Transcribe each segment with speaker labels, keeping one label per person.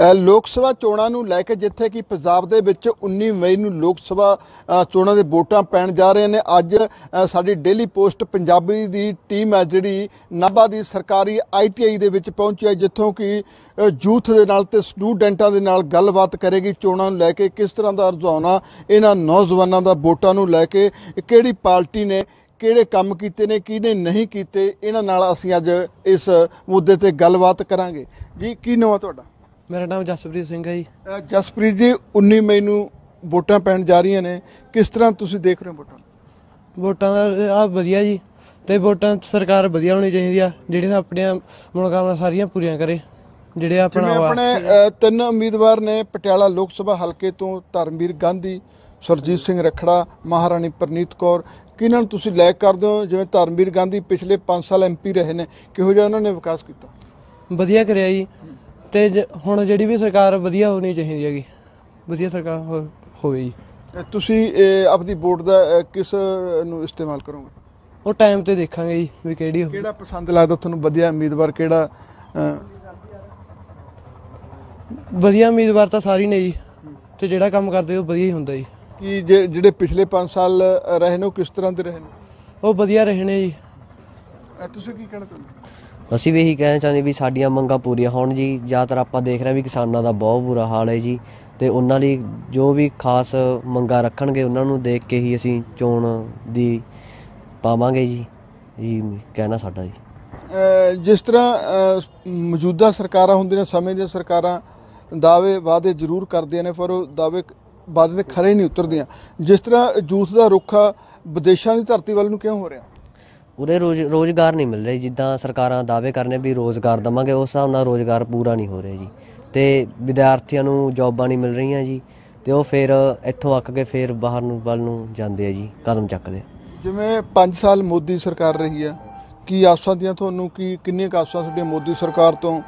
Speaker 1: ਲੋਕ ਸਭਾ ਚੋਣਾਂ ਨੂੰ ਲੈ ਕੇ ਜਿੱਥੇ ਕਿ ਪੰਜਾਬ ਦੇ ਵਿੱਚ 19 ਮਈ ਨੂੰ ਲੋਕ ਸਭਾ ਚੋਣਾਂ ਦੇ ਵੋਟਾਂ ਪੈਣ ਜਾ ਰਹੇ ਨੇ, ਅੱਜ ਸਾਡੀ ਡੇਲੀ ਪੋਸਟ ਪੰਜਾਬੀ ਦੀ ਟੀਮ ਹੈ ਜਿਹੜੀ ਨਾਭਾ ਦੀ ਸਰਕਾਰੀ ਆਈਟੀਆਈ ਦੇ ਵਿੱਚ ਪਹੁੰਚੀ ਹੈ, ਜਿੱਥੋਂ ਕਿ ਯੂਥ ਦੇ ਨਾਲ ਤੇ ਸਟੂਡੈਂਟਾਂ ਦੇ ਨਾਲ ਗੱਲਬਾਤ ਕਰੇਗੀ ਚੋਣਾਂ ਨੂੰ ਲੈ ਕੇ, ਕਿਸ ਤਰ੍ਹਾਂ ਦਾ ਰੁਝਾਨ ਇਹਨਾਂ ਨੌਜਵਾਨਾਂ ਦਾ ਵੋਟਾਂ ਨੂੰ ਲੈ ਕੇ, ਕਿਹੜੀ ਪਾਰਟੀ ਨੇ ਕਿਹੜੇ ਕੰਮ ਕੀਤੇ ਨੇ, ਕਿਹਨੇ ਨਹੀਂ ਕੀਤੇ, ਇਹਨਾਂ ਨਾਲ ਅਸੀਂ ਅੱਜ ਇਸ ਮੁੱਦੇ ਤੇ ਗੱਲਬਾਤ ਕਰਾਂਗੇ। ਜੀ, ਕੀ ਨਾਮ ਤੁਹਾਡਾ?
Speaker 2: ਮੇਰਾ ਨਾਮ ਜਸਪ੍ਰੀਤ ਸਿੰਘ ਹੈ ਜੀ।
Speaker 1: ਅ, ਜਸਪ੍ਰੀਤ ਜੀ 19 ਮਈ ਨੂੰ ਵੋਟਾਂ ਪੈਣ ਜਾ ਰਹੀਆਂ ਨੇ। ਕਿਸ ਤਰ੍ਹਾਂ ਤੁਸੀਂ ਦੇਖ ਰਹੇ ਹੋ ਵੋਟਾਂ?
Speaker 2: ਵੋਟਾਂ ਦਾ ਆ ਵਧੀਆ ਜੀ। ਤੇ ਵੋਟਾਂ 'ਚ ਸਰਕਾਰ ਵਧੀਆ ਹੋਣੀ ਚਾਹੀਦੀ ਆ ਜਿਹੜੀਆਂ ਆਪਣੀਆਂ ਮਨੋਕਾਮਨਾ ਸਾਰੀਆਂ ਪੂਰੀਆਂ ਕਰੇ ਜਿਹੜੇ ਆਪਣਾ
Speaker 1: ਜਿਵੇਂ ਆਪਣੇ ਅ, ਤਿੰਨ ਉਮੀਦਵਾਰ ਨੇ ਪਟਿਆਲਾ ਲੋਕ ਸਭਾ ਹਲਕੇ ਤੋਂ ਧਰਮਵੀਰ ਗਾਂਧੀ ਸੁਰਜੀਤ ਸਿੰਘ ਰਖੜਾ ਮਹਾਰਾਣੀ ਪ੍ਰਨੀਤ ਕੌਰ। ਕਿਹਨਾਂ ਨੂੰ ਤੁਸੀਂ ਲੈਕ ਕਰਦੇ ਹੋ? ਜਿਵੇਂ ਧਰਮਵੀਰ ਗਾਂਧੀ ਪਿਛਲੇ 5 ਸਾਲ ਐਮਪੀ ਰਹੇ ਨੇ ਕਿਹੋ ਜਿਹਾ ਉਹਨਾਂ ਨੇ ਵਿਕਾਸ ਕੀਤਾ?
Speaker 2: ਵਧੀਆ ਕਰਿਆ ਜੀ। ਤੇ ਜ- ਹੁਣ ਜਿਹੜੀ ਵੀ ਸਰਕਾਰ ਵਧੀਆ ਹੋਣੀ ਚਾਹੀਦੀ ਹੈਗੀ ਵਧੀਆ ਸਰਕਾਰ ਹੋ- ਹੋਵੇ ਜੀ।
Speaker 1: ਅ, ਤੁਸੀਂ ਅ, ਆਪਦੀ ਵੋਟ ਦਾ ਅ, ਕਿਸ ਨੂੰ ਇਸਤੇਮਾਲ ਕਰੋਗੇ?
Speaker 2: ਉਹ ਟਾਈਮ ਤੇ ਦੇਖਾਂਗੇ ਜੀ ਵੀ ਕਿਹੜੀ ਹੋਵੇ
Speaker 1: ਕਿਹੜਾ ਪਸੰਦ ਲੱਗਦਾ ਤੁਹਾਨੂੰ ਵਧੀਆ ਉਮੀਦਵਾਰ ਕਿਹੜਾ ਅ,
Speaker 2: ਵਧੀਆ ਉਮੀਦਵਾਰ ਤਾਂ ਸਾਰੀ ਨੇ ਜੀ ਤੇ ਜਿਹੜਾ ਕੰਮ ਕਰਦੇ ਉਹ ਵਧੀਆ ਹੀ ਹੁੰਦਾ ਜੀ।
Speaker 1: ਕਿ ਜੇ- ਜਿਹੜੇ ਪਿਛਲੇ 5 ਸਾਲ ਅ, ਰਹੇ ਨੇ ਉਹ ਕਿਸ ਤਰ੍ਹਾਂ ਦੇ ਰਹੇ ਨੇ?
Speaker 2: ਉਹ ਵਧੀਆ ਰਹੇ ਨੇ ਜੀ।
Speaker 1: ਅ, ਤੁਸੀਂ ਕੀ ਕਹਿਣਾ ਚਾਹੁੰਦੇ? ਹੋ?
Speaker 3: ਅਸੀਂ ਵੀ ਇਹੀ ਕਹਿਣਾ ਚਾਹੁੰਦੇ ਵੀ ਸਾਡੀਆਂ ਮੰਗਾਂ ਪੂਰੀਆਂ ਹੋਣ ਜੀ। ਜ਼ਿਆਦਾਤਰ ਆਪਾਂ ਦੇਖ ਰਹੇ ਹਾਂ ਵੀ ਕਿਸਾਨਾਂ ਦਾ ਬਹੁਤ ਬੁਰਾ ਹਾਲ ਹੈ ਜੀ ਤੇ ਉਹਨਾਂ ਲਈ ਜੋ ਵੀ ਖਾਸ ਮੰਗਾਂ ਰੱਖਣਗੇ ਉਹਨਾਂ ਨੂੰ ਦੇਖ ਕੇ ਹੀ ਅਸੀਂ ਚੋਣ ਦੀ ਪਾਵਾਂਗੇ ਜੀ। ਇਹ ਕਹਿਣਾ ਸਾਡਾ ਜੀ।
Speaker 1: ਜਿਸ ਤਰ੍ਹਾਂ ਮੌਜੂਦਾ ਸਰਕਾਰਾਂ ਹੁੰਦੀਆਂ ਨੇ, ਸਮੇਂ ਦੀਆਂ ਸਰਕਾਰਾਂ, ਦਾਅਵੇ ਵਾਅਦੇ ਜ਼ਰੂਰ ਕਰਦੀਆਂ ਨੇ, ਪਰ ਉਹ ਦਾਅਵੇ ਵਾਅਦੇ ਤੇ ਖਰੇ ਨਹੀਂ ਉਤਰਦੀਆਂ। ਜਿਸ ਤਰ੍ਹਾਂ ਜੂਸ ਦਾ ਰੁੱਖ ਵਿਦੇਸ਼ਾਂ ਦੀ ਧਰਤੀ ਵੱਲ ਨੂੰ ਕਿਉਂ ਹੋ ਰਿਹਾ?
Speaker 3: ਉਰੇ ਰੋਜ਼ ਰੋਜ਼ਗਾਰ ਨਹੀਂ ਮਿਲ ਰਿਹਾ। ਜਿੱਦਾਂ ਸਰਕਾਰਾਂ ਦਾਅਵੇ ਕਰਨੇ ਵੀ ਰੋਜ਼ਗਾਰ ਦਵਾਂਗੇ ਉਸ ਹਿਸਾਬ ਨਾਲ ਰੋਜ਼ਗਾਰ ਪੂਰਾ ਨਹੀਂ ਹੋ ਰਿਹਾ ਜੀ। ਤੇ ਵਿਦਿਆਰਥੀਆਂ ਨੂੰ ਜੌਬਾਂ ਨਹੀਂ ਮਿਲ ਰਹੀਆਂ ਜੀ। ਤੇ ਉਹ ਫਿਰ ਇੱਥੋਂ ਅੱਕ ਕੇ ਫਿਰ ਬਾਹਰ ਨੂੰ ਵੱਲ ਨੂੰ ਜਾਂਦੇ ਆ ਜੀ ਕਦਮ ਚੱਕਦੇ
Speaker 1: ਜਿਵੇਂ 5 ਸਾਲ ਮੋਦੀ ਸਰਕਾਰ ਰਹੀ ਆ ਕੀ ਆਸਾਂ ਦੀਆਂ ਤੁਹਾਨੂੰ ਕੀ ਕਿੰਨੀਆਂ ਆਸਾਂ ਤੁਹਾਡੀਆਂ ਮੋਦੀ ਸਰਕਾਰ ਤੋਂ?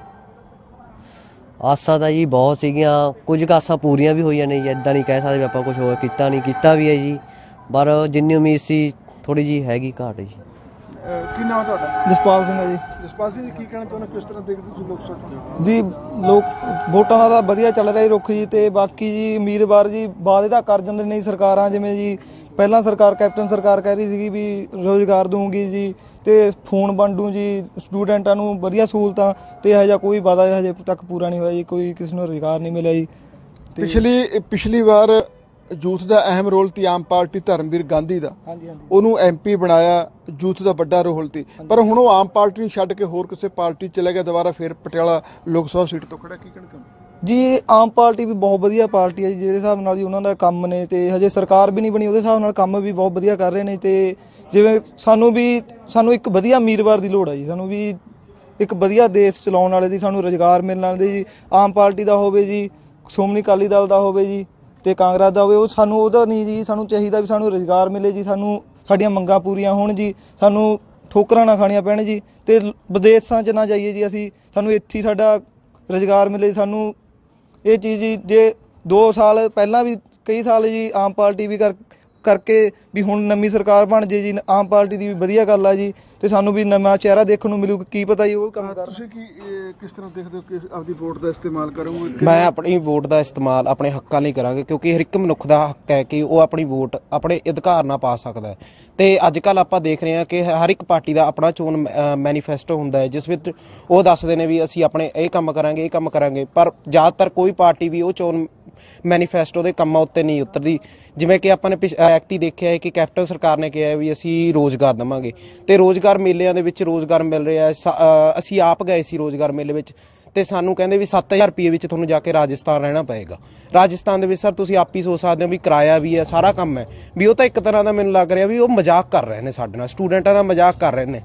Speaker 3: ਆਸਾਂ ਤਾਂ ਜੀ ਬਹੁਤ ਸੀਗੀਆਂ। ਕੁਝ ਆਸਾਂ ਪੂਰੀਆਂ ਵੀ ਹੋਈਆਂ ਨੇ ਜੀ ਇਦਾਂ ਨਹੀਂ ਕਹਿ ਸਕਦੇ ਵੀ ਆਪਾਂ ਕੁਝ ਹੋਰ ਕੀਤਾ ਨਹੀਂ ਕੀਤਾ ਵੀ ਹੈ ਜੀ। ਪਰ ਜਿੰਨੀ ਉਮੀਦ ਸੀ ਥੋੜੀ ਜੀ ਹੈਗੀ ਘਾਟ ਜੀ।
Speaker 1: ਕੀ ਨਾਮ ਤੁਹਾਡਾ?
Speaker 4: ਜਸਪਾਲ ਸਿੰਘ ਹੈ ਜੀ।
Speaker 1: ਜਸਪਾਲ ਸਿੰਘ ਜੀ ਕੀ ਕਹਿਣਾ ਚਾਹੁੰਦੇ? ਕਿਸ ਤਰ੍ਹਾਂ ਦੇਖਦੇ ਤੁਸੀਂ ਲੋਕ ਸਭਾ?
Speaker 4: ਜੀ ਲੋਕ ਵੋਟਾਂ ਦਾ ਤਾਂ ਵਧੀਆ ਚੱਲ ਰਿਹਾ ਜੀ ਰੁੱਖ ਜੀ ਤੇ ਬਾਕੀ ਜੀ ਉਮੀਦਵਾਰ ਜੀ ਵਾਅਦੇ ਤਾਂ ਕਰ ਜਾਂਦੇ ਨੇ ਜੀ ਸਰਕਾਰਾਂ ਜਿਵੇਂ ਜੀ ਪਹਿਲਾਂ ਸਰਕਾਰ ਕੈਪਟਨ ਸਰਕਾਰ ਕਹਿ ਰਹੀ ਸੀਗੀ ਵੀ ਰੋਜ਼ਗਾਰ ਦਊਂਗੀ ਜੀ ਤੇ ਫੋਨ ਵੰਡੂ ਜੀ ਸਟੂਡੈਂਟਾਂ ਨੂੰ ਵਧੀਆ ਸਹੂਲਤਾਂ ਤੇ ਇਹੋ ਜਿਹਾ ਕੋਈ ਵਾਅਦਾ ਹਜੇ ਤੱਕ ਪੂਰਾ ਨਹੀਂ ਹੋਇਆ ਜੀ ਕੋਈ ਕਿਸੇ ਨੂੰ ਰੋਜ਼ਗਾਰ ਨਹੀਂ ਮਿਲਿਆ ਜੀ।
Speaker 1: ਪਿਛਲੀ ਪਿਛਲੀ ਵਾਰ ਯੂਥ ਦਾ ਅਹਿਮ ਰੋਲ ਸੀ ਆਮ ਪਾਰਟੀ ਧਰਮਵੀਰ ਗਾਂਧੀ ਦਾ।
Speaker 4: ਹਾਂਜੀ ਹਾਂਜੀ।
Speaker 1: ਉਹਨੂੰ ਐਮਪੀ ਬਣਾਇਆ ਯੂਥ ਦਾ ਵੱਡਾ ਰੋਲ ਸੀ ਪਰ ਹੁਣ ਉਹ ਆਮ ਪਾਰਟੀ ਨੂੰ ਛੱਡ ਕੇ ਹੋਰ ਕਿਸੇ ਪਾਰਟੀ ਚਲੇ ਗਿਆ ਦੁਬਾਰਾ ਫਿਰ ਪਟਿਆਲਾ ਲੋਕ ਸਭਾ ਸੀਟ ਤੋਂ ਖੜਾ ਕੀ ਚਾਹੁੰਦੇ?
Speaker 4: ਜੀ ਆਮ ਪਾਰਟੀ ਵੀ ਬਹੁਤ ਵਧੀਆ ਪਾਰਟੀ ਹੈ ਜੀ ਜਿਹੜੇ ਹਿਸਾਬ ਨਾਲ ਜੀ ਉਹਨਾਂ ਦਾ ਕੰਮ ਨੇ ਤੇ ਹਜੇ ਸਰਕਾਰ ਵੀ ਨਹੀਂ ਬਣੀ ਉਹਦੇ ਹਿਸਾਬ ਨਾਲ ਕੰਮ ਵੀ ਬਹੁਤ ਵਧੀਆ ਕਰ ਰਹੇ ਨੇ ਤੇ ਜਿਵੇਂ ਸਾਨੂੰ ਵੀ ਸਾਨੂੰ ਇੱਕ ਵਧੀਆ ਉਮੀਦਵਾਰ ਦੀ ਲੋੜ ਹੈ ਜੀ ਸਾਨੂੰ ਵੀ ਇੱਕ ਵਧੀਆ ਦੇਸ਼ ਚਲਾਉਣ ਵਾਲੇ ਦੀ ਸਾਨੂੰ ਰੋਜ਼ਗਾਰ ਮਿਲਣ ਵਾਲੇ ਦੀ ਜੀ ਆਮ ਪਾਰਟੀ ਦਾ ਹੋਵੇ ਜੀ ਸ਼੍ਰੋਮਣੀ ਅਕਾਲੀ ਦਲ ਦਾ ਹੋਵੇ ਜੀ ਤੇ ਕਾਂਗਰਸ ਦਾ ਹੋਵੇ, ਉਹ ਸਾਨੂੰ ਉਹਦਾ ਨਹੀਂ ਜੀ, ਸਾਨੂੰ ਚਾਹੀਦਾ ਵੀ ਸਾਨੂੰ ਰੋਜ਼ਗਾਰ ਮਿਲੇ ਜੀ, ਸਾਨੂੰ ਸਾਡੀਆਂ ਮੰਗਾਂ ਪੂਰੀਆਂ ਹੋਣ ਜੀ, ਸਾਨੂੰ ਠੋਕਰਾਂ ਨਾ ਖਾਣੀਆਂ ਪੈਣ ਜੀ, ਤੇ ਵਿਦੇਸ਼ਾਂ 'ਚ ਨਾ ਜਾਈਏ ਜੀ ਅਸੀਂ, ਸਾਨੂੰ ਇੱਥੇ ਹੀ ਸਾਡਾ ਰੋਜ਼ਗਾਰ ਮਿਲੇ, ਸਾਨੂੰ ਇਹ ਚੀਜ਼ ਜੀ, ਜੇ 2 ਸਾਲ ਪਹਿਲਾਂ ਵੀ ਕਈ ਸਾਲ ਜੀ ਆਮ ਪਾਰਟੀ ਵੀ ਕਰ, ਕਰਕੇ ਵੀ ਹੁਣ ਨਵੀਂ ਸਰਕਾਰ ਬਣ ਜੇ ਜੀ, ਆਮ ਪਾਰਟੀ ਦੀ ਵੀ ਵਧੀਆ ਗੱਲ ਆ ਜੀ ਤੇ ਸਾਨੂੰ ਵੀ ਨਵਾਂ ਚਿਹਰਾ ਦੇਖਣ ਨੂੰ ਮਿਲੂ ਕੀ ਪਤਾ ਜੀ ਉਹ ਕੰਮ ਕਰ
Speaker 1: ਤੁਸੀਂ ਕੀ ਇਹ, ਕਿਸ ਤਰ੍ਹਾਂ ਦੇਖਦੇ ਹੋ ਕਿ ਆਪਦੀ ਵੋਟ ਦਾ ਇਸਤੇਮਾਲ ਕਰੋਗੇ?
Speaker 5: ਮੈਂ ਆਪਣੀ ਵੋਟ ਦਾ ਇਸਤੇਮਾਲ ਆਪਣੇ ਹੱਕਾਂ ਲਈ ਕਰਾਂਗਾ ਕਿਉਂਕਿ ਹਰ ਇੱਕ ਮਨੁੱਖ ਦਾ ਹੱਕ ਹੈ ਕਿ ਉਹ ਆਪਣੀ ਵੋਟ ਆਪਣੇ ਅਧਿਕਾਰ ਨਾਲ ਪਾ ਸਕਦਾ ਹੈ। ਤੇ ਅੱਜ ਕੱਲ ਆਪਾਂ ਦੇਖ ਰਹੇ ਹਾਂ ਕਿ ਹਰ ਇੱਕ ਪਾਰਟੀ ਦਾ ਆਪਣਾ ਚੋਣ ਮੈਨੀਫੈਸਟੋ ਹੁੰਦਾ ਹੈ ਜਿਸ ਵਿੱਚ ਉਹ ਦੱਸਦੇ ਨੇ ਵੀ ਅਸੀਂ ਆਪਣੇ ਇਹ ਕੰਮ ਕਰਾਂਗੇ ਇਹ ਕੰਮ ਕਰਾਂਗੇ ਪਰ ਜ਼ਿਆਦਾਤਰ ਕੋਈ ਪਾਰਟੀ ਵੀ ਉਹ ਚੋਣ ਮੈਨੀਫੈਸਟੋ ਦੇ ਕੰਮਾਂ ਉੱਤੇ ਨਹੀਂ ਉਤਰਦੀ। ਜਿਵੇਂ ਕਿ ਆਪਾਂ ਨੇ ਐਕਟੀ ਦੇਖਿਆ ਹੈ ਕਿ ਕੈਪਟਨ ਸਰਕਾਰ ਨੇ ਕਿਹਾ ਹੈ ਵੀ ਅਸੀਂ ਰੋਜ਼ਗਾਰ ਦੇਵਾਂਗੇ। ਤੇ ਰੋਜ਼ਗਾਰ ਮੇਲਿਆਂ ਦੇ ਵਿੱਚ ਰੋਜ਼ਗਾਰ ਮਿਲ ਰਿਹਾ ਹੈ। ਅਸੀਂ ਆਪ ਗਏ ਸੀ ਰੋਜ਼ਗਾਰ ਮੇਲੇ ਵਿੱਚ ਤੇ ਸਾਨੂੰ ਕਹਿੰਦੇ ਵੀ 7000 ਰੁਪਏ ਵਿੱਚ ਤੁਹਾਨੂੰ ਜਾ ਕੇ ਰਾਜਸਥਾਨ ਰਹਿਣਾ ਪਏਗਾ। ਰਾਜਸਥਾਨ ਦੇ ਵਿੱਚ ਸਰ ਤੁਸੀਂ ਆਪ ਹੀ ਸੋਚ ਸਕਦੇ ਹੋ ਵੀ ਕਿਰਾਇਆ ਵੀ ਹੈ ਸਾਰਾ ਕੰਮ ਹੈ। ਵੀ ਉਹ ਤਾਂ ਇੱਕ ਤਰ੍ਹਾਂ ਦਾ ਮੈਨੂੰ ਲੱਗ ਰਿਹਾ ਵੀ ਉਹ ਮਜ਼ਾਕ ਕਰ ਰਹੇ ਨੇ ਸਾਡੇ ਨਾਲ ਸਟੂਡੈਂਟਾਂ ਨਾਲ ਮਜ਼ਾਕ ਕਰ ਰਹੇ ਨੇ।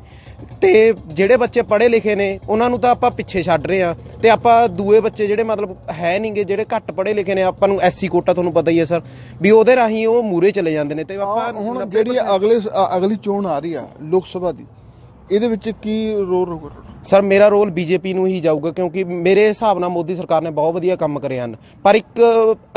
Speaker 5: ਤੇ ਜਿਹੜੇ ਬੱਚੇ ਪੜ੍ਹੇ ਲਿਖੇ ਨੇ ਉਹਨਾਂ ਨੂੰ ਤਾਂ ਆਪਾਂ ਪਿੱਛੇ ਛੱਡ ਰਹੇ ਆ ਤੇ ਆਪਾਂ ਦੂਏ ਬੱਚੇ ਜਿਹੜੇ ਮਤਲਬ ਹੈ ਨਹੀਂਗੇ ਜਿਹੜੇ ਘੱਟ ਪੜ੍ਹੇ ਲਿਖੇ ਨੇ ਆਪਾਂ ਨੂੰ ਐਸਸੀ ਕੋਟਾ ਤੁਹਾਨੂੰ ਪਤਾ ਹੀ ਹੈ ਸਰ ਵੀ ਉਹਦੇ ਰਾਹੀਂ ਉਹ ਮੂਰੇ ਚਲੇ ਜਾਂਦੇ ਨੇ ਤੇ ਆਪਾਂ
Speaker 1: ਹੁਣ ਜਿਹੜੀ ਅਗਲੇ ਅਗਲੀ ਚੋਣ ਆ ਰਹੀ ਆ ਲੋਕ ਸਭਾ ਦੀ ਇਹਦੇ ਵਿੱਚ ਕੀ ਰੋਲ ਰਹੂਗਾ ਤੁਹਾਡਾ?
Speaker 5: ਸਰ ਮੇਰਾ ਰੋਲ ਬੀਜੇਪੀ ਨੂੰ ਹੀ ਜਾਊਗਾ ਕਿਉਂਕਿ ਮੇਰੇ ਹਿਸਾਬ ਨਾਲ ਮੋਦੀ ਸਰਕਾਰ ਨੇ ਬਹੁਤ ਵਧੀਆ ਕੰਮ ਕਰੇ ਹਨ ਪਰ ਇੱਕ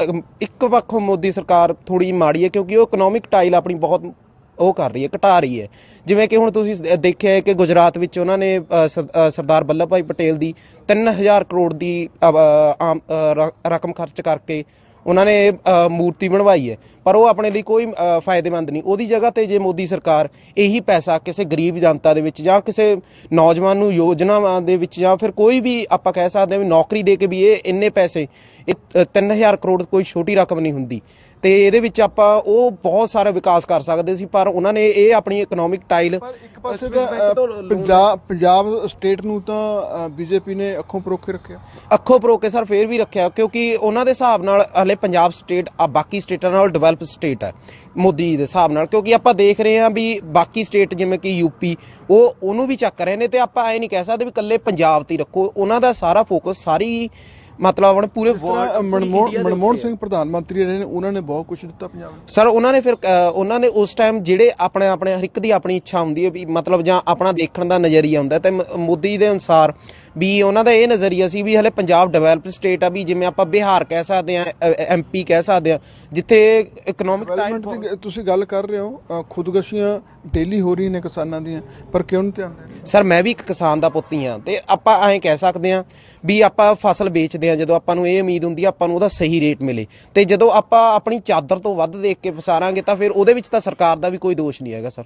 Speaker 5: ਅਮ, ਇੱਕ ਪੱਖੋਂ ਮੋਦੀ ਸਰਕਾਰ ਥੋੜੀ ਮਾੜੀ ਹੈ ਕਿਉਂਕਿ ਉਹ ਇਕਨੋਮਿਕ ਟਾਈਲ ਆਪਣੀ ਬਹੁਤ ਉਹ ਕਰ ਰਹੀ ਹੈ ਘਟਾ ਰਹੀ ਹੈ ਜਿਵੇਂ ਕਿ ਹੁਣ ਤੁਸੀਂ ਦੇਖਿਆ ਹੈ ਕਿ ਗੁਜਰਾਤ ਵਿੱਚ ਉਹਨਾਂ ਨੇ ਸਰਦਾਰ ਵੱਲਭ ਭਾਈ ਪਟੇਲ ਦੀ 3000 ਕਰੋੜ ਦੀ ਆਮ ਰਕਮ ਖਰਚ ਕਰਕੇ ਉਹਨਾਂ ਨੇ ਅ, ਮੂਰਤੀ ਬਣਵਾਈ ਹੈ। ਪਰ ਉਹ ਆਪਣੇ ਲਈ ਕੋਈ ਅ, ਫਾਇਦੇਮੰਦ ਨਹੀਂ। ਉਹਦੀ ਜਗ੍ਹਾ ਤੇ ਜੇ ਮੋਦੀ ਸਰਕਾਰ ਇਹੀ ਪੈਸਾ ਕਿਸੇ ਗਰੀਬ ਜਨਤਾ ਦੇ ਵਿੱਚ ਜਾਂ ਕਿਸੇ ਨੌਜਵਾਨ ਨੂੰ ਯੋਜਨਾਵਾਂ ਦੇ ਵਿੱਚ ਜਾਂ ਫਿਰ ਕੋਈ ਵੀ ਆਪਾਂ ਕਹਿ ਸਕਦੇ ਹਾਂ ਵੀ ਨੌਕਰੀ ਦੇ ਕੇ ਵੀ ਇਹ ਇੰਨੇ ਪੈਸੇ ਇਹ, ਅ, 3000 ਕਰੋੜ ਕੋਈ ਛੋਟੀ ਰਕਮ ਨਹੀਂ ਹੁੰਦੀ। ਤੇ ਇਹਦੇ ਵਿੱਚ ਆਪਾਂ ਉਹ ਬਹੁਤ ਸਾਰਾ ਵਿਕਾਸ ਕਰ ਸਕਦੇ ਸੀ ਪਰ ਉਹਨਾਂ ਨੇ ਇਹ ਆਪਣੀ ਇਕਨੋਮਿਕ ਟਾਈਲ
Speaker 1: ਇੱਕ ਪਾਸੇ ਪੰਜਾਬ ਪੰਜਾਬ ਸਟੇਟ ਨੂੰ ਤਾਂ ਬੀਜੇਪੀ ਨੇ ਅੱਖੋਂ ਪਰੋਖੇ ਰੱਖਿਆ।
Speaker 5: ਅੱਖੋਂ ਪਰੋ ਕੇ ਸਰ ਫੇਰ ਵੀ ਰੱਖਿਆ ਕਿਉਂਕਿ ਉਹਨਾਂ ਦੇ ਹਿਸਾਬ ਨਾਲ ਹਲੇ ਪੰਜਾਬ ਸਟੇਟ ਆ ਬਾਕੀ ਸਟੇਟਾਂ ਨਾਲ ਡਿਵੈਲਪ ਸਟੇਟ ਹੈ ਮੋਦੀ ਦੇ ਹਿਸਾਬ ਨਾਲ ਕਿਉਂਕਿ ਆਪਾਂ ਦੇਖ ਰਹੇ ਹਾਂ ਵੀ ਬਾਕੀ ਸਟੇਟ ਜਿਵੇਂ ਕਿ ਯੂਪੀ ਉਹ ਉਹਨੂੰ ਵੀ ਚੱਕ ਰਹੇ ਨੇ ਤੇ ਆਪਾਂ ਐ ਨਹੀਂ ਕਹਿ ਸਕਦੇ ਵੀ ਇਕੱਲੇ ਪੰਜਾਬ ਤੇ ਰੱਖੋ ਉਹਨਾਂ ਦਾ ਸਾਰਾ ਫੋਕਸ ਸਾਰੀ ਮਤਲਬ ਆਪਣੇ ਪੂਰੇ
Speaker 1: ਮਨਮੋਹਨ। ਸਿੰਘ ਪ੍ਰਧਾਨ ਮੰਤਰੀ ਰਹੇ ਨੇ ਉਹਨਾਂ ਨੇ ਬਹੁਤ ਕੁਝ ਦਿੱਤਾ ਪੰਜਾਬ ਨੂੰ।
Speaker 5: ਸਰ ਉਹਨਾਂ ਨੇ ਫਿਰ ਉਹਨਾਂ ਨੇ ਉਸ ਟਾਈਮ ਜਿਹੜੇ ਆਪਣੇ ਆਪਣੇ ਹਰ ਇੱਕ ਦੀ ਆਪਣੀ ਇੱਛਾ ਹੁੰਦੀ ਹੈ ਵੀ ਮਤਲਬ ਜਾਂ ਆਪਣਾ ਦੇਖਣ ਦਾ ਨਜ਼ਰੀਆ ਹੁੰਦਾ ਤੇ ਮੋਦੀ ਦੇ ਅਨੁਸਾਰ ਵੀ ਉਹਨਾਂ ਦਾ ਇਹ ਨਜ਼ਰੀਆ ਸੀ ਵੀ ਹਲੇ ਪੰਜਾਬ ਡਿਵੈਲਪ ਸਟੇਟ ਆ ਵੀ ਜਿਵੇਂ ਆਪਾਂ ਬਿਹਾਰ ਕਹਿ ਸਕਦੇ ਆ ਐਮਪੀ ਕਹਿ ਸਕਦੇ ਆ ਜਿੱਥੇ ਇਕਨੋਮਿਕ
Speaker 1: ਦੀ ਤੁਸੀਂ ਗੱਲ ਕਰ ਰਹੇ ਹੋ ਅ, ਖੁਦਕਸ਼ੀਆਂ ਡੇਲੀ ਹੋ ਰਹੀਆਂ ਨੇ ਕਿਸਾਨਾਂ ਦੀਆਂ ਪਰ ਕਿਉਂ ਨਹੀਂ ਧਿਆਨ
Speaker 5: ਸਰ ਮੈਂ ਵੀ ਇੱਕ ਕਿਸਾਨ ਦਾ ਪੁੱਤ ਹੀ ਆ ਤੇ ਆਪਾਂ ਐਂ ਕਹਿ ਸਕਦੇ ਆ ਵੀ ਆਪਾਂ ਫਸਲ ਵੇਚਦੇ ਆ ਜਦੋਂ ਆਪਾਂ ਨੂੰ ਇਹ ਉਮੀਦ ਹੁੰਦੀ ਆ ਆਪਾਂ ਨੂੰ ਉਹਦਾ ਸਹੀ ਰੇਟ ਮਿਲੇ। ਤੇ ਜਦੋਂ ਆਪਾਂ ਆਪਣੀ ਚਾਦਰ ਤੋਂ ਵੱਧ ਦੇਖ ਕੇ ਫਸਾਰਾਂਗੇ ਤਾਂ ਫਿਰ ਉਹਦੇ ਵਿੱਚ ਤਾਂ ਸਰਕਾਰ ਦਾ ਵੀ ਕੋਈ ਦੋਸ਼ ਨਹੀਂ ਹੈਗਾ ਸਰ।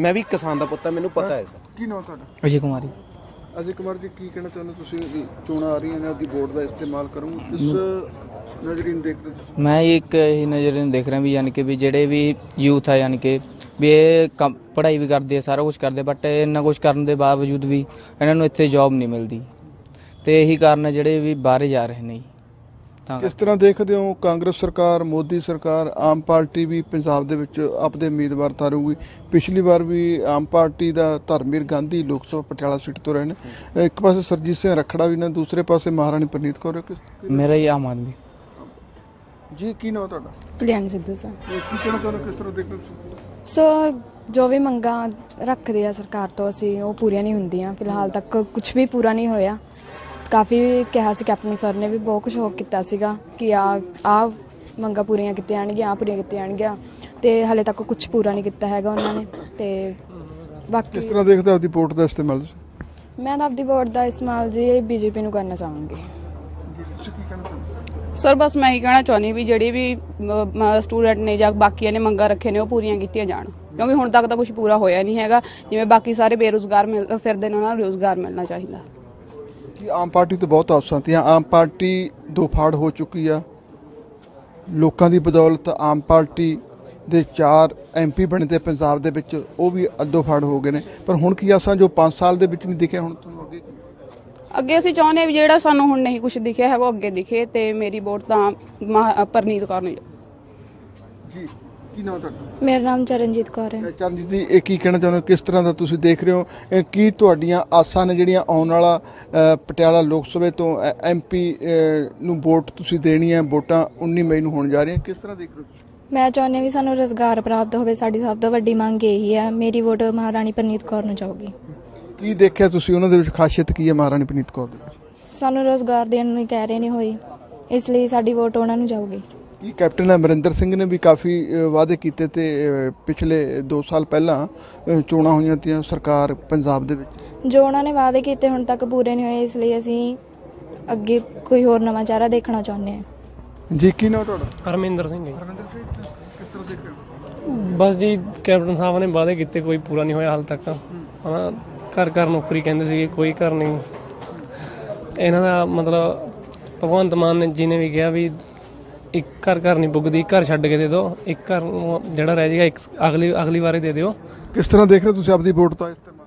Speaker 5: ਮੈਂ ਵੀ ਕਿਸਾਨ ਦਾ ਪੁੱਤ ਆ ਮੈਨੂੰ ਪਤਾ ਹੈ ਸਰ।
Speaker 1: ਕੀ ਨਾਮ ਤੁਹਾਡਾ?
Speaker 6: ਅਜੇ ਕੁਮਾਰੀ।
Speaker 1: ਅਜੇ ਕੁਮਾਰ ਜੀ ਕੀ ਕਹਿਣਾ ਚਾਹੁੰਦੇ? ਤੁਸੀਂ? ਚੋਣਾਂ ਆ ਰਹੀਆਂ ਨੇ ਆਪਦੀ ਵੋਟ ਦਾ ਇਸਤੇਮਾਲ ਕਰੋਗੇ ਕਿਸ ਨਜ਼ਰੀਏ ਨੂੰ ਦੇਖਦੇ
Speaker 6: ਮੈਂ ਇੱਕ ਇਹ ਨਜ਼ਰ ਨੂੰ ਦੇਖ ਰਿਹਾ ਵੀ ਯਾਨੀ ਕਿ ਵੀ ਜਿਹੜੇ ਵੀ ਯੂਥ ਆ ਯਾਨੀ ਕਿ ਵੀ ਇਹ ਕੰਮ- ਪੜ੍ਹਾਈ ਵੀ ਕਰਦੇ ਆ ਸਾਰਾ ਕੁਝ ਕਰਦੇ ਬਟ ਇੰਨਾ ਕੁਝ ਕਰਨ ਦੇ ਬਾਵਜੂਦ ਵੀ ਇਹਨਾਂ ਨੂੰ ਇੱਥੇ ਜੌਬ ਨਹੀਂ ਮਿਲਦੀ। ਤੇ ਇਹੀ ਕਾਰਨ ਹੈ ਜਿਹੜੇ ਵੀ ਬਾਹਰੇ ਜਾ ਰਹੇ ਨੇ ਜੀ। ਤਾਂ
Speaker 1: ਕਿਸ ਤਰ੍ਹਾਂ ਦੇਖਦੇ ਹੋ ਕਾਂਗਰਸ ਸਰਕਾਰ ਮੋਦੀ ਸਰਕਾਰ ਆਮ ਪਾਰਟੀ ਵੀ ਪੰਜਾਬ ਦੇ ਵਿੱਚ ਆਪਦੇ ਉਮੀਦਵਾਰ ਤਾਰੂਗੀ? ਪਿਛਲੀ ਵਾਰ ਵੀ ਆਮ ਪਾਰਟੀ ਦਾ ਧਰਮਵੀਰ ਗਾਂਧੀ ਲੋਕ ਸਭਾ ਪਟਿਆਲਾ ਸੀਟ ਤੋਂ ਰਹੇ ਨੇ। ਇੱਕ ਪਾਸੇ ਸਰਜੀਤ ਸਿੰਘ ਰਖੜਾ ਵੀ ਨੇ ਦੂਸਰੇ ਪਾਸੇ ਮਹਾਰਾਣੀ ਪ੍ਰਨੀਤ ਕੌਰ। ਕਿਸ
Speaker 6: ਮੇਰਾ ਹੀ ਆਮ ਆਦਮੀ।
Speaker 1: ਜੀ ਕੀ ਨਾਮ ਤੁਹਾਡਾ?
Speaker 7: ਕਲਿਆਣ ਸਿੱਧੂ ਸਰ।
Speaker 1: ਇਹ ਕੀ ਕਹਿਣਾ ਚਾਹੁੰਦੇ ਹੋ? ਕਿਸ ਤਰ੍ਹਾਂ ਦੇਖਦੇ ਹੋ?
Speaker 7: ਸੋ ਜੋ ਵੀ ਮੰਗਾਂ ਰੱਖਦੇ ਆ ਸਰਕਾਰ ਤੋਂ ਅਸੀਂ ਉਹ ਪੂਰੀਆਂ ਨਹੀਂ ਹੁੰਦੀਆਂ। ਫਿਲਹਾਲ ਤੱਕ ਕੁਝ ਵੀ ਪੂਰਾ ਨਹੀਂ ਹੋਇਆ। ਕਾਫੀ ਕਿਹਾ ਸੀ ਕੈਪਟਨ ਸਰ ਨੇ ਵੀ ਬਹੁਤ ਕੁਝ ਹੋ ਕੀਤਾ ਸੀਗਾ ਕਿ ਆ ਆ ਮੰਗਾਂ ਪੂਰੀਆਂ ਕੀਤੀਆਂ ਜਾਣਗੀਆਂ ਆ ਪੂਰੀਆਂ ਕੀਤੀਆਂ ਜਾਣਗੀਆਂ ਤੇ ਹਲੇ ਤੱਕ ਕੁਝ ਪੂਰਾ ਨਹੀਂ ਕੀਤਾ ਹੈਗਾ ਉਹਨਾਂ ਨੇ ਤੇ ਬਾਕੀ
Speaker 1: ਕਿਸ ਤਰ੍ਹਾਂ ਦੇਖਦੇ ਹੋ ਆਪਦੀ ਵੋਟ ਦਾ ਇਸਤੇਮਾਲ ਤੁਸੀਂ?
Speaker 7: ਮੈਂ ਤਾਂ ਆਪਦੀ ਵੋਟ ਦਾ ਇਸਤੇਮਾਲ ਜੀ ਬੀਜੇਪੀ ਨੂੰ ਕਰਨਾ ਚਾਹਾਂਗੀ।
Speaker 1: ਜੀ ਤੁਸੀਂ ਕੀ ਕਹਿਣਾ ਚਾਹੁੰਦੇ
Speaker 8: ਸਰ ਬਸ ਮੈਂ ਹੀ ਕਹਿਣਾ ਚਾਹੁੰਦੀ ਵੀ ਜਿਹੜੀ ਵੀ ਸਟੂਡੈਂਟ ਨੇ ਜਾਂ ਬਾਕੀਆਂ ਨੇ ਮੰਗਾਂ ਰੱਖੇ ਨੇ ਉਹ ਪੂਰੀਆਂ ਕੀਤੀਆਂ ਜਾਣ। ਕਿਉਂਕਿ ਹੁਣ ਤੱਕ ਤਾਂ ਕੁਝ ਪੂਰਾ ਹੋਇਆ ਨਹੀਂ ਹੈਗਾ। ਜਿਵੇਂ ਬਾਕੀ ਸਾਰੇ ਬੇਰੁਜ਼ਗਾਰ ਮਿਲ ਫਿਰਦੇ ਨੇ ਉਹਨਾਂ ਨੂੰ ਰੋਜ਼ਗਾਰ ਮਿਲਣਾ ਚਾਹੀਦਾ।
Speaker 1: ਕਿ ਆਮ ਪਾਰਟੀ ਤੋਂ ਬਹੁਤ ਆਸਾਂ ਤੀਆਂ। ਆਮ ਪਾਰਟੀ ਦੋ ਫਾੜ ਹੋ ਚੁੱਕੀ ਆ। ਲੋਕਾਂ ਦੀ ਬਦੌਲਤ ਆਮ ਪਾਰਟੀ ਦੇ ਚਾਰ ਐਮਪੀ ਬਣੇ ਤੇ ਪੰਜਾਬ ਦੇ ਵਿੱਚ ਉਹ ਵੀ ਅੱਧੋ ਫਾੜ ਹੋ ਗਏ ਨੇ। ਪਰ ਹੁਣ ਕੀ ਆਸਾਂ ਜੋ 5 ਸਾਲ ਦੇ ਵਿੱਚ ਨਹੀਂ ਦਿਖਿਆ ਹੁਣ ਤੁਹਾਨੂੰ ਅੱਗੇ?
Speaker 8: ਅੱਗੇ ਅਸੀਂ ਚਾਹੁੰਦੇ ਹਾਂ ਵੀ ਜਿਹੜਾ ਸਾਨੂੰ ਹੁਣ ਨਹੀਂ ਕੁਝ ਦਿਖਿਆ ਹੈਗਾ ਉਹ ਅੱਗੇ ਦਿਖੇ ਤੇ ਮੇਰੀ ਵੋਟ ਤਾਂ ਮਹਾ- ਪਰਨੀਤ ਕੌਰ ਨੂੰ
Speaker 1: ਜੀ। ਕੀ ਨਾਮ ਤੁਹਾਡਾ?
Speaker 7: ਮੇਰਾ ਨਾਮ ਚਰਨਜੀਤ ਕੌਰ ਹੈ।
Speaker 1: ਚਰਨਜੀਤ ਜੀ ਇਹ ਕੀ ਕਹਿਣਾ ਚਾਹੁੰਦੇ ਹੋ? ਕਿਸ ਤਰ੍ਹਾਂ ਦਾ ਤੁਸੀਂ ਦੇਖ ਰਹੇ ਹੋ? ਇਹ ਕੀ ਤੁਹਾਡੀਆਂ ਆਸਾਂ ਨੇ ਜਿਹੜੀਆਂ ਆਉਣ ਵਾਲਾ ਅ, ਪਟਿਆਲਾ ਲੋਕ ਸਭਾ ਤੋਂ ਐਮਪੀ ਨੂੰ ਵੋਟ ਤੁਸੀਂ ਦੇਣੀ ਹੈ ਵੋਟਾਂ 19 ਮਈ ਨੂੰ ਹੋਣ ਜਾ ਰਹੀਆਂ ਕਿਸ ਤਰ੍ਹਾਂ ਦੇਖ ਰਹੇ ਹੋ ਤੁਸੀਂ?
Speaker 9: ਮੈਂ ਚਾਹੁੰਦੀ ਹਾਂ ਵੀ ਸਾਨੂੰ ਰੋਜ਼ਗਾਰ ਪ੍ਰਾਪਤ ਹੋਵੇ ਸਾਡੀ ਸਭ ਤੋਂ ਵੱਡੀ ਮੰਗ ਇਹੀ ਹੈ ਮੇਰੀ ਵੋਟ ਮਹਾਰਾਣੀ ਪ੍ਰਨੀਤ ਕੌਰ ਨੂੰ ਜਾਊਗੀ।
Speaker 1: ਕੀ ਦੇਖਿਆ ਤੁਸੀਂ? ਉਹਨਾਂ ਦੇ ਵਿੱਚ ਖਾਸੀਅਤ ਕੀ ਹੈ ਮਹਾਰਾਣੀ ਪ੍ਰਨੀਤ ਕੌਰ ਦੇ ਵਿੱਚ?
Speaker 9: ਸਾਨੂੰ ਰੋਜ਼ਗਾਰ ਦੇਣ ਨੂੰ ਹੀ ਕਹਿ ਰਹੇ ਨੇ ਹੋਈ ਇਸ ਲਈ ਸਾਡੀ ਵੋਟ ਉਹਨਾਂ ਨੂੰ ਜਾਊਗੀ।
Speaker 1: ਕੀ ਕੈਪਟਨ ਅਮਰਿੰਦਰ ਸਿੰਘ ਨੇ ਵੀ ਕਾਫੀ ਵਾਅਦੇ ਕੀਤੇ ਤੇ ਪਿਛਲੇ 2 ਸਾਲ ਪਹਿਲਾਂ ਚੋਣਾਂ ਹੋਈਆਂ ਤੀਆਂ ਸਰਕਾਰ ਪੰਜਾਬ ਦੇ ਵਿੱਚ।
Speaker 9: ਜੋ ਉਹਨਾਂ ਨੇ ਵਾਅਦੇ ਕੀਤੇ ਹੁਣ ਤੱਕ ਪੂਰੇ ਨਹੀਂ ਹੋਏ ਇਸ ਲਈ ਅਸੀਂ ਅੱਗੇ ਕੋਈ ਹੋਰ ਨਵਾਂ ਚਿਹਰਾ ਦੇਖਣਾ ਚਾਹੁੰਦੇ ਹਾਂ।
Speaker 1: ਜੀ ਕੀ ਨਾਮ ਤੁਹਾਡਾ?
Speaker 10: ਹਰਮਿੰਦਰ ਸਿੰਘ ਜੀ।
Speaker 1: ਹਰਮਿੰਦਰ ਸਿੰਘ ਕਿਸ ਤਰ੍ਹਾਂ ਦੇਖ ਰਹੇ ਹੋ?
Speaker 10: ਬਸ ਜੀ ਕੈਪਟਨ ਸਾਹਿਬ ਨੇ ਵਾਅਦੇ ਕੀਤੇ ਕੋਈ ਪੂਰਾ ਨਹੀਂ ਹੋਇਆ ਹਾਲ ਤੱਕ। ਹਨਾ ਘਰ ਘਰ ਨੌਕਰੀ ਕਹਿੰਦੇ ਸੀਗੇ ਕੋਈ ਘਰ ਨਹੀਂ। ਇਹਨਾਂ ਦਾ ਮਤਲਬ ਭਗਵੰਤ ਮਾਨ ਨੇ ਜੀ ਨੇ ਵੀ ਕਿਹਾ ਵੀ ਇੱਕ ਘਰ ਘਰ ਨਹੀਂ ਪੁੱਗਦੀ ਘਰ ਛੱਡ ਕੇ ਦੇ ਦਿਓ ਇੱਕ ਘਰ ਨੂੰ ਜਿਹੜਾ ਰਹਿ ਜਾਏਗਾ ਇੱਕ ਅਗਲੀ ਅਗਲੀ ਵਾਰੇ ਦੇ ਦਿਓ।
Speaker 1: ਕਿਸ ਤਰ੍ਹਾਂ ਦੇਖ ਰਹੇ ਹੋ ਤੁਸੀਂ ਆਪਦੀ ਵੋਟ ਦਾ ਇਸਤੇਮਾਲ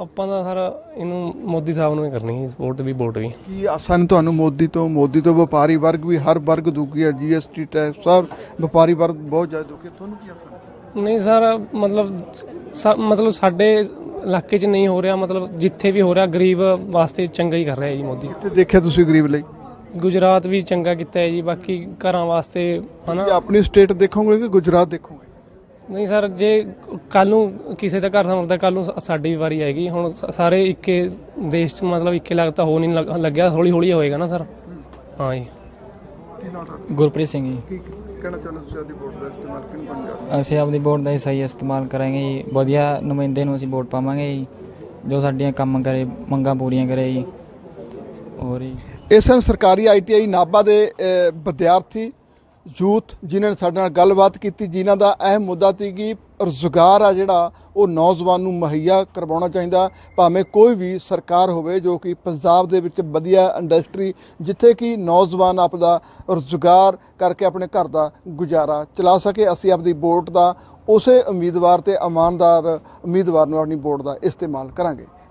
Speaker 10: ਆਪਾਂ ਤਾਂ ਸਰ ਇਹਨੂੰ ਮੋਦੀ ਸਾਹਿਬ ਨੂੰ ਹੀ ਕਰਨੀ ਹੈ ਵੋਟ ਵੀ ਵੋਟ ਵੀ।
Speaker 1: ਕੀ ਆਸਾਂ ਨੇ ਤੁਹਾਨੂੰ ਮੋਦੀ ਤੋਂ ਮੋਦੀ ਤੋਂ ਵਪਾਰੀ ਵਰਗ ਵੀ ਹਰ ਵਰਗ ਦੁਖੀ ਹੈ ਜੀਐਸਟੀ ਟੈਕਸ ਸਭ ਵਪਾਰੀ ਵਰਗ ਬਹੁਤ ਜ਼ਿਆਦਾ ਦੁਖੀ ਹੈ। ਤੁਹਾਨੂੰ ਕੀ ਆਸਾਂ?
Speaker 10: ਨਹੀਂ ਸਰ ਮਤਲਬ ਮਤਲਬ ਸਾਡੇ ਇਲਾਕੇ 'ਚ ਨਹੀਂ ਹੋ ਰਿਹਾ ਮਤਲਬ ਜਿੱਥੇ ਵੀ ਹੋ ਰਿਹਾ ਗਰੀਬ ਵਾਸਤੇ ਚੰਗਾ ਹੀ ਕਰ ਰਿਹਾ ਜੀ ਮੋਦੀ।
Speaker 1: ਕਿੱਥੇ ਦੇਖਿਆ ਤੁਸੀਂ ਗਰੀਬ ਲਈ?
Speaker 10: ਗੁਜਰਾਤ ਵੀ ਚੰਗਾ ਕੀਤਾ ਹੈ ਜੀ ਬਾਕੀ ਘਰਾਂ ਵਾਸਤੇ ਹਨਾ।
Speaker 1: ਕੀ ਆਪਣੀ ਸਟੇਟ ਦੇਖੋਗੇ ਕਿ ਗੁਜਰਾਤ ਦੇਖੋਗੇ?
Speaker 10: ਨਹੀਂ ਸਰ ਜੇ ਕੱਲ ਨੂੰ ਕਿਸੇ ਦਾ ਘਰ ਸਮਰਦਾ ਕੱਲ ਨੂੰ ਸਾਡੀ ਵਾਰੀ ਆਏਗੀ। ਹੁਣ ਸ- ਸਾਰੇ ਇੱਕੇ ਦੇਸ਼ 'ਚ ਮਤਲਬ ਇੱਕੇ ਲੱਗਦਾ ਹੋ ਨਹੀਂ ਲੱਗ- ਲੱਗਿਆ ਹੌਲੀ ਹੌਲੀ ਹੋਏਗਾ ਨਾ ਸਰ। ਹਾਂ ਜੀ।
Speaker 6: ਗੁਰਪ੍ਰੀਤ ਸਿੰਘ ਜੀ।
Speaker 1: ਕੀ ਕਹਿਣਾ ਚਾਹੁੰਦੇ ਤੁਸੀਂ ਆਪਦੀ ਵੋਟ ਦਾ ਇਸਤੇਮਾਲ ਕਿਹਨੂੰ ਕਰਨ ਜਾ ਰਹੇ
Speaker 11: ਅਸੀਂ ਆਪਦੀ ਵੋਟ ਦਾ ਹੀ ਸਹੀ ਇਸਤੇਮਾਲ ਕਰਾਂਗੇ ਜੀ। ਵਧੀਆ ਨੁਮਾਇੰਦੇ ਨੂੰ ਅਸੀਂ ਵੋਟ ਪਾਵਾਂਗੇ ਜੀ। ਜੋ ਸਾਡੀਆਂ ਕੰਮ ਕਰੇ ਮੰਗਾਂ ਪੂਰੀਆਂ ਕਰੇ ਜੀ। ਹੋ ਰਹੀ
Speaker 1: ਇਸ ਹਨ ਸਰਕਾਰੀ ਆਈਟੀਆਈ ਨਾਭਾ ਦੇ ਵਿਦਿਆਰਥੀ ਯੂਥ ਜਿਨ੍ਹਾਂ ਨੇ ਸਾਡੇ ਨਾਲ ਗੱਲਬਾਤ ਕੀਤੀ, ਜਿਨ੍ਹਾਂ ਦਾ ਅਹਿਮ ਮੁੱਦਾ ਸੀ ਕਿ ਰੁਜ਼ਗਾਰ ਆ ਜਿਹੜਾ, ਉਹ ਨੌਜਵਾਨ ਨੂੰ ਮੁਹੱਈਆ ਕਰਵਾਉਣਾ ਚਾਹੀਦਾ। ਭਾਵੇਂ ਕੋਈ ਵੀ ਸਰਕਾਰ ਹੋਵੇ ਜੋ ਕਿ ਪੰਜਾਬ ਦੇ ਵਿੱਚ ਵਧੀਆ ਇੰਡਸਟਰੀ, ਜਿੱਥੇ ਕਿ ਨੌਜਵਾਨ ਆਪਦਾ ਰੁਜ਼ਗਾਰ ਕਰਕੇ ਆਪਣੇ ਘਰ ਦਾ ਗੁਜ਼ਾਰਾ ਚਲਾ ਸਕੇ, ਅਸੀਂ ਆਪਦੀ ਵੋਟ ਦਾ ਉਸੇ ਉਮੀਦਵਾਰ ਤੇ ਇਮਾਨਦਾਰ ਉਮੀਦਵਾਰ ਨੂੰ ਆਪਣੀ ਵੋਟ ਦਾ ਇਸਤੇਮਾਲ ਕਰਾਂਗੇ।